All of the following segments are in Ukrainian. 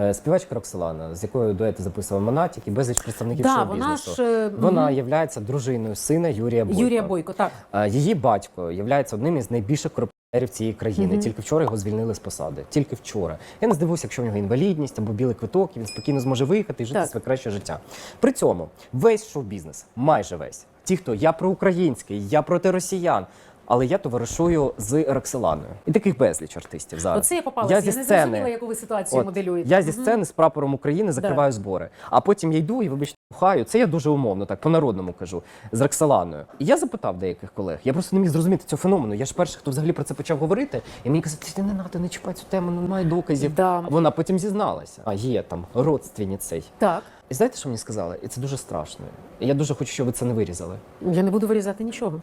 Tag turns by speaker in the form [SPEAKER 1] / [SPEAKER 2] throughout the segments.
[SPEAKER 1] Е, Співачка Роксолана, з якою дуети записував Монатік і безліч представників
[SPEAKER 2] Да,
[SPEAKER 1] шоу-бізнесу.
[SPEAKER 2] вона ж, е,
[SPEAKER 1] Вона є дружиною сина Юрія Бойка.
[SPEAKER 2] Юрія Бойко, так.
[SPEAKER 1] Е, Її батько є одним із найбільших корупціонерів цієї країни.
[SPEAKER 2] Мгм.
[SPEAKER 1] Тільки вчора його звільнили з посади. Тільки вчора. Я не здивуюся, якщо в нього інвалідність або білий квиток, і він спокійно зможе виїхати і жити
[SPEAKER 2] Так.
[SPEAKER 1] своє краще життя. При цьому весь шоу-бізнес, майже весь, ті, хто я проукраїнський, я проти росіян. Але я товаришую з Роксоланою. І таких безліч артистів зараз.
[SPEAKER 2] Оце я попалася. Я,
[SPEAKER 1] зі
[SPEAKER 2] не
[SPEAKER 1] сцени-
[SPEAKER 2] зрозуміла, яку ви ситуацію
[SPEAKER 1] От,
[SPEAKER 2] моделюєте.
[SPEAKER 1] Я зі сцени з прапором України закриваю збори. А потім я йду і, вибачте, бухаю. Це я дуже умовно, так по-народному кажу, з Роксоланою. І я запитав деяких колег. Я просто не міг зрозуміти цього феномену. Я ж перший, хто взагалі про це почав говорити. І мені казали, ти не надо, не чіпай цю тему, немає доказів.
[SPEAKER 2] Да.
[SPEAKER 1] Вона потім зізналася. А є там родственні цей.
[SPEAKER 2] Так.
[SPEAKER 1] І знаєте, що мені сказали? І це дуже страшно. І я дуже хочу, щоб ви це не вирізали.
[SPEAKER 2] Я не буду вирізати нічого.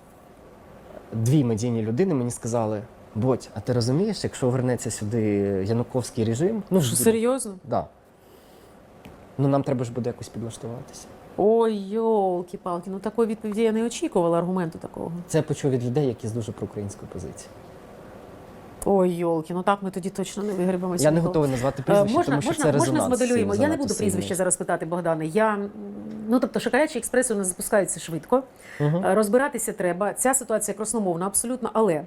[SPEAKER 1] Дві медійні людини мені сказали. Бодь, а ти розумієш, якщо вернеться сюди Януковський режим, ну
[SPEAKER 2] Що, серйозно?
[SPEAKER 1] Да. Ну нам треба ж буде якось підлаштуватися.
[SPEAKER 2] Ой, йолки-палки, ну такої відповіді я не очікувала аргументу такого.
[SPEAKER 1] Це я почув від людей, які з дуже проукраїнської позиції.
[SPEAKER 2] Ой, йолки, ну так ми тоді точно не вигребемося.
[SPEAKER 1] Я не готовий назвати
[SPEAKER 2] Е,
[SPEAKER 1] прізвище,
[SPEAKER 2] можна,
[SPEAKER 1] тому що
[SPEAKER 2] можна,
[SPEAKER 1] це
[SPEAKER 2] можна змоделюємо. Я не буду прізвище зараз питати, Богдане. Я ну тобто шоколадчі експреси у нас запускаються швидко. Е, Розбиратися треба. Ця ситуація красномовна, абсолютно. Але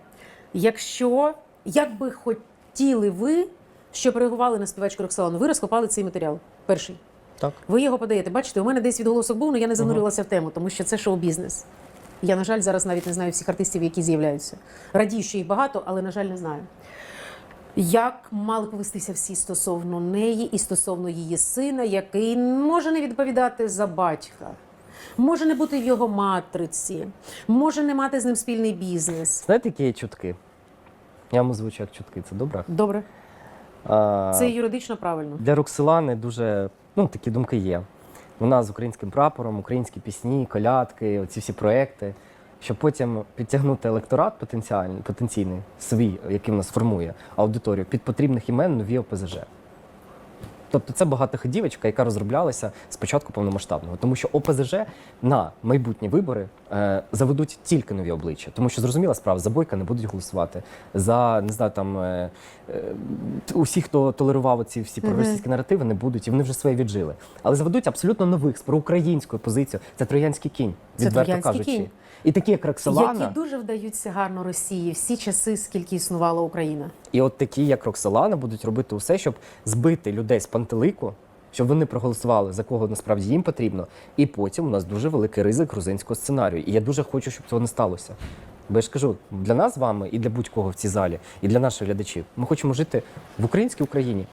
[SPEAKER 2] якщо як би хотіли ви, щоб реагували на співачку Роксолану, ви розкопали цей матеріал. Перший.
[SPEAKER 1] Так.
[SPEAKER 2] Ви його подаєте. Бачите, у мене десь відголосок був, але я не занурилася в тему, тому що це шоу-бізнес. Я, на жаль, зараз навіть не знаю всіх артистів, які з'являються. Радію, що їх багато, але, на жаль, не знаю. Як мали повестися всі стосовно неї і стосовно її сина, який може не відповідати за батька, може не бути в його матриці, може не мати з ним спільний бізнес.
[SPEAKER 1] Знаєте, які є чутки? Я вам озвучу як чутки, це добре.
[SPEAKER 2] Добре,
[SPEAKER 1] А,
[SPEAKER 2] це юридично правильно.
[SPEAKER 1] Для Роксилани дуже ну, такі думки є. Вона з українським прапором, українські пісні, колядки, оці всі проекти. Щоб потім підтягнути електорат потенціальний, потенційний, свій, який в нас формує аудиторію, під потрібних імен нові ОПЗЖ. Тобто це багатоходівочка, яка розроблялася з початку повномасштабного, тому що ОПЗЖ на майбутні вибори е, заведуть тільки нові обличчя, тому що зрозуміла справа, за бойка не будуть голосувати. За не знаю, там е, е, усі, хто толерував ці всі проросійські наративи, не будуть, і вони вже своє віджили. Але заведуть абсолютно нових з проукраїнською позицією. Це троянський кінь, відверто кажучи.
[SPEAKER 2] кінь.
[SPEAKER 1] І такі, як Роксолана,
[SPEAKER 2] Які дуже вдаються гарно Росії всі часи, скільки існувала Україна.
[SPEAKER 1] І от такі, як Роксолана, будуть робити усе, щоб збити людей з пантелику, щоб вони проголосували за кого насправді їм потрібно. І потім у нас дуже великий ризик грузинського сценарію. І я дуже хочу, щоб цього не сталося. Бо я ж кажу, для нас з вами і для будь-кого в цій залі, і для наших глядачів, ми хочемо жити в українській Україні.